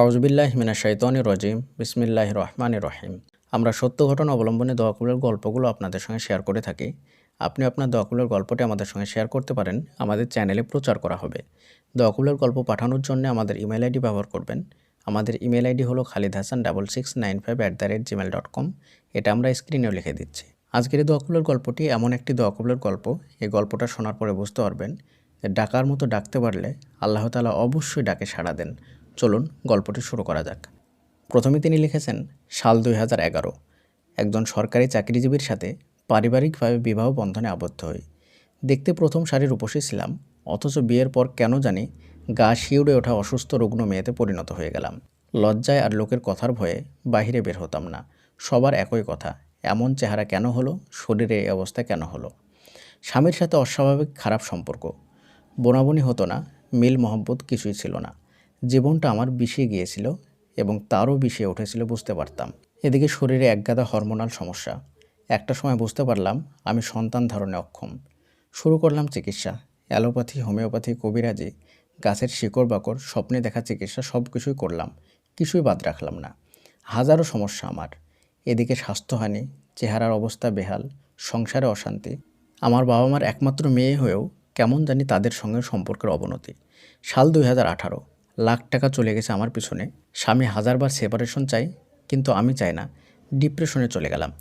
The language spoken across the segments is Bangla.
আউজবিল্লাহ হিমিনা শৈতন রজিম। বিসমিল্লাহ রহমান রহিম। আমরা সত্য ঘটনা অবলম্বনে দোয়াকুলের গল্পগুলো আপনাদের সঙ্গে শেয়ার করে থাকি। আপনি আপনার দোয়াকুলের গল্পটি আমাদের সঙ্গে শেয়ার করতে পারেন। আমাদের চ্যানেলে প্রচার করা হবে। দোয়াকুলের গল্প পাঠানোর জন্য আমাদের ইমেল আইডি ব্যবহার করবেন। আমাদের ইমেল আইডি হলো Khalid Hasan double six nine five at the rate Gmail dot com. এটা আমরা স্ক্রিনেও লিখে দিচ্ছি। আজকের এই দোয়াকুলের গল্পটি এমন একটি দোয়াকুলের গল্প। এই গল্পটা শোনার পরে বুঝতে পারবেন ডাকার মতো ডাকতে পারলে আল্লাহ তালা অবশ্যই ডাকে সাড়া দেন। চলুন গল্পটি শুরু করা যাক। প্রথমে তিনি লিখেছেন, সাল দুই হাজার এগারো। একজন সরকারি চাকরিজীবীর সাথে পারিবারিকভাবে বিবাহ বন্ধনে আবদ্ধ হই। দেখতে প্রথম সারির উপসী ছিলাম, অথচ বিয়ের পর কেন জানি গা শিউড়ে ওঠা অসুস্থ রুগ্ন মেয়েতে পরিণত হয়ে গেলাম। লজ্জায় আর লোকের কথার ভয়ে বাহিরে বের হতাম না। সবার একই কথা, এমন চেহারা কেন হলো, শরীরে এই অবস্থা কেন হলো? স্বামীর সাথে অস্বাভাবিক খারাপ সম্পর্ক। বোনাবনি হতো না মিল মহব্বত কিছুই ছিল না। জীবনটা আমার বিষিয়ে গিয়েছিল এবং তারও বিষিয়ে উঠেছিল বুঝতে পারতাম। এদিকে শরীরে একগাদা হরমোনাল সমস্যা। একটা সময় বুঝতে পারলাম আমি সন্তান ধারণে অক্ষম। শুরু করলাম চিকিৎসা। অ্যালোপ্যাথি, হোমিওপ্যাথি, কবিরাজি, গাছের শিকড় বাকড়, স্বপ্নে দেখা চিকিৎসা সব কিছুই করলাম। কিছুই বাদ রাখলাম না। হাজারো সমস্যা আমার। এদিকে স্বাস্থ্যহানি চেহারার অবস্থা বেহাল, সংসারে অশান্তি। আমার বাবা মার একমাত্র মেয়ে হয়েও কেমন জানি তাদের সঙ্গে সম্পর্কের অবনতি। সাল দুই হাজার আঠারো। লাখ টাকা চলে গেছে আমার পিছনে। স্বামী হাজারবার সেপারেশন চাই কিন্তু আমি চাই না। ডিপ্রেশনে চলে গেলাম।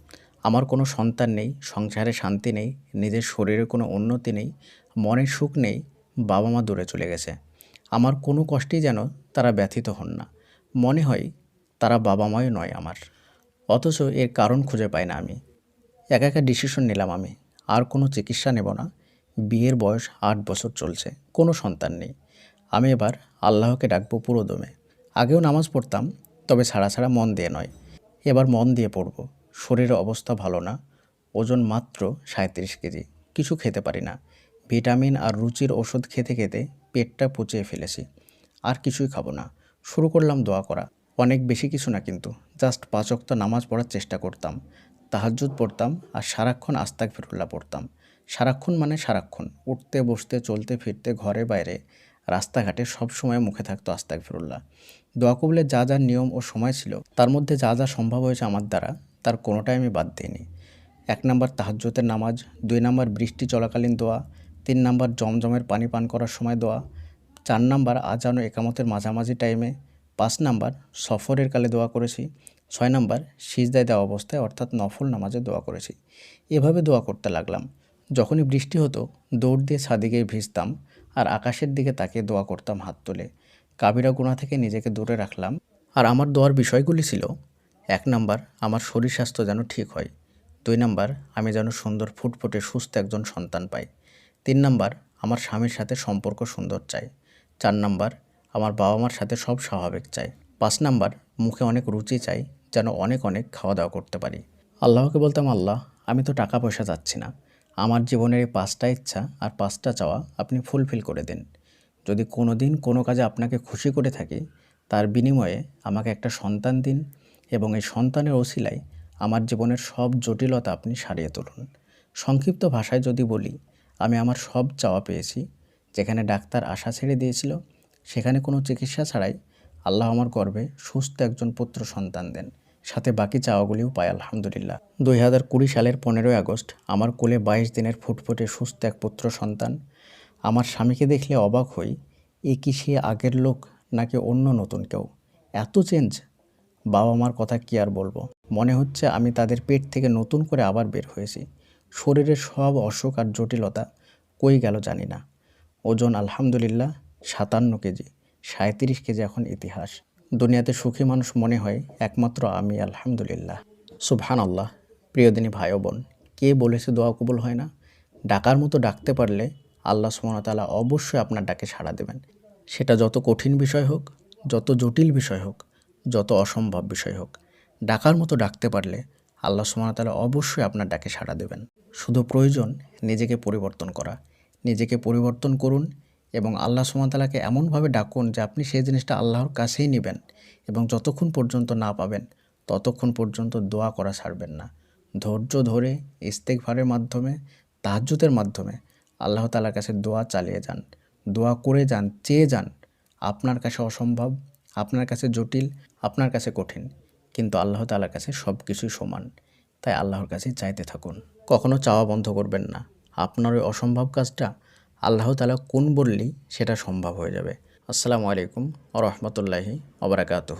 আমার কোনো সন্তান নেই, সংসারে শান্তি নেই, নিজের শরীরে কোনো উন্নতি নেই মনের সুখ নেই বাবা মা দূরে চলে গেছে। আমার কোনো কষ্টেই যেন তারা ব্যথিত হন না। মনে হয় তারা বাবা মাই নয় আমার। অথচ এর কারণ খুঁজে পাই না আমি। একা একা ডিসিশন নিলাম আমি। আর কোনো চিকিৎসা নেব না। বিয়ের বয়স আট বছর চলছে। কোনো সন্তান নেই। আমি এবার আল্লাহকে ডাকবো পুরো দমে। আগেও নামাজ পড়তাম, তবে ছাড়া ছাড়া মন দিয়ে নয়। এবার মন দিয়ে পড়ব। শরীরের অবস্থা ভালো না। ওজন মাত্র সাঁত্রিশ কেজি। কিছু খেতে পারি না। ভিটামিন আর রুচির ওষুধ খেতে খেতে পেটটা পচিয়ে ফেলেছি। আর কিছুই খাব না। শুরু করলাম দোয়া করা। অনেক বেশি কিছু না কিন্তু। জাস্ট পাঁচ ওয়াক্ত নামাজ পড়ার চেষ্টা করতাম। তাহাজ্জুদ পড়তাম আর সারাক্ষণ আস্তাক ফিরুল্লা পড়তাম। সারাক্ষণ মানে সারাক্ষণ। উঠতে, বসতে, চলতে, ফিরতে, ঘরে, বাইরে। রাস্তাঘাটে সব সময় মুখে থাকতো আস্তাক ফিরুল্লাহ দোয়া কবুলের যা যা নিয়ম ও সময় ছিল, তার মধ্যে যা যা সম্ভব হয়েছে আমার দ্বারা, তার কোনোটাই আমি বাদ দিইনি। এক নম্বর তাহাজ্জতের নামাজ, দুই নম্বর বৃষ্টি চলাকালীন দোয়া, তিন নম্বর জমজমের পানি পান করার সময় দোয়া, চার নাম্বার আজান ও একামতের মাঝামাঝি টাইমে, পাঁচ নাম্বার সফরের কালে দোয়া করেছি, ছয় নাম্বার সিজদায় দেওয়া অবস্থায় অর্থাৎ নফল নামাজে দোয়া করেছি। এভাবে দোয়া করতে লাগলাম। যখনই বৃষ্টি হতো, দৌড় দিয়ে ছাদে গিয়ে ভিজতাম আর আকাশের দিকে তাকিয়ে দোয়া করতাম হাত তুলে। কাবিরা গুণা থেকে নিজেকে দূরে রাখলাম। আর আমার দোয়ার বিষয়গুলি ছিল, এক নাম্বার, আমার শরীর স্বাস্থ্য যেন ঠিক হয়। দুই নাম্বার, আমি যেন সুন্দর, ফুটফুটে, সুস্থ একজন সন্তান পাই। তিন নাম্বার, আমার স্বামীর সাথে সম্পর্ক সুন্দর চাই। চার নাম্বার, আমার বাবা মার সাথে সব স্বাভাবিক চাই। পাঁচ নাম্বার, মুখে অনেক রুচি চাই, যেন অনেক অনেক খাওয়া দাওয়া করতে পারি। আল্লাহকে বলতাম, আল্লাহ, আমি তো টাকা পয়সা চাচ্ছি না। আমার জীবনের এই পাঁচটা ইচ্ছা আর পাঁচটা চাওয়া আপনি ফুলফিল করে দিন। যদি কোনো দিন কোনো কাজে আপনাকে খুশি করে থাকি, তার বিনিময়ে আমাকে একটা সন্তান দিন এবং এই সন্তানের ওসিলায় আমার জীবনের সব জটিলতা আপনি সারিয়ে তুলুন। সংক্ষিপ্ত ভাষায় যদি বলি, আমি আমার সব চাওয়া পেয়েছি, যেখানে ডাক্তার আশা ছেড়ে দিয়েছিল, সেখানে কোনো চিকিৎসা ছাড়াই আল্লাহ আমার গর্বে সুস্থ একজন পুত্র সন্তান দেন। সাথে বাকি চাওয়াগুলিও পাই, আলহামদুলিল্লাহ। দুই হাজার কুড়ি সালের পনেরোই আগস্ট আমার কোলে বাইশ দিনের ফুটফুটে সুস্থ এক পুত্র সন্তান। আমার স্বামীকে দেখলে অবাক হই, এ কি সে আগের লোক নাকি অন্য নতুন কেউ? এত চেঞ্জ বাবা মার কথা কি আর বলব? মনে হচ্ছে আমি তাদের পেট থেকে নতুন করে আবার বের হয়েছি। শরীরের সব অসুখ আর জটিলতা কই গেল জানি না। ওজন আলহামদুলিল্লাহ সাতান্ন কেজি সাঁত্রিশ কেজি এখন ইতিহাস। দুনিয়াতে সুখী মানুষ মনে হয় একমাত্র আমি, আলহামদুলিল্লাহ। সুবহান আল্লাহ প্রিয়দিনী ভাই বোন, কে বলেছে দোয়া কবুল হয় না? ডাকার মতো ডাকতে পারলে আল্লাহ সুমনতালা অবশ্যই আপনার ডাকে সাড়া দেবেন। সেটা যত কঠিন বিষয় হোক, যত জটিল বিষয় হোক, যত অসম্ভব বিষয় হোক, ডাকার মতো ডাকতে পারলে আল্লাহ সুমনতালা অবশ্যই আপনার ডাকে সাড়া দেবেন। শুধু প্রয়োজন নিজেকে পরিবর্তন করা। নিজেকে পরিবর্তন করুন এবং আল্লাহ সুমতালাকে এমনভাবে ডাকুন যে আপনি সেই জিনিসটা আল্লাহর কাছেই নেবেন এবং যতক্ষণ পর্যন্ত না পাবেন ততক্ষণ পর্যন্ত দোয়া করা ছাড়বেন না। ধৈর্য ধরে ইস্তেকভারের মাধ্যমে তাহাজুতের মাধ্যমে আল্লাহ তালার কাছে দোয়া চালিয়ে যান। দোয়া করে যান, চেয়ে যান। আপনার কাছে অসম্ভব, আপনার কাছে জটিল, আপনার কাছে কঠিন, কিন্তু আল্লাহ তালার কাছে সব কিছুই সমান। তাই আল্লাহর কাছে চাইতে থাকুন। কখনও চাওয়া বন্ধ করবেন না। আপনার ওই অসম্ভব কাজটা আল্লাহ তালা কোন বললেই সেটা সম্ভব হয়ে যাবে। আসসালামু আলাইকুম রহমতুল্লাহি অবরাকাতহ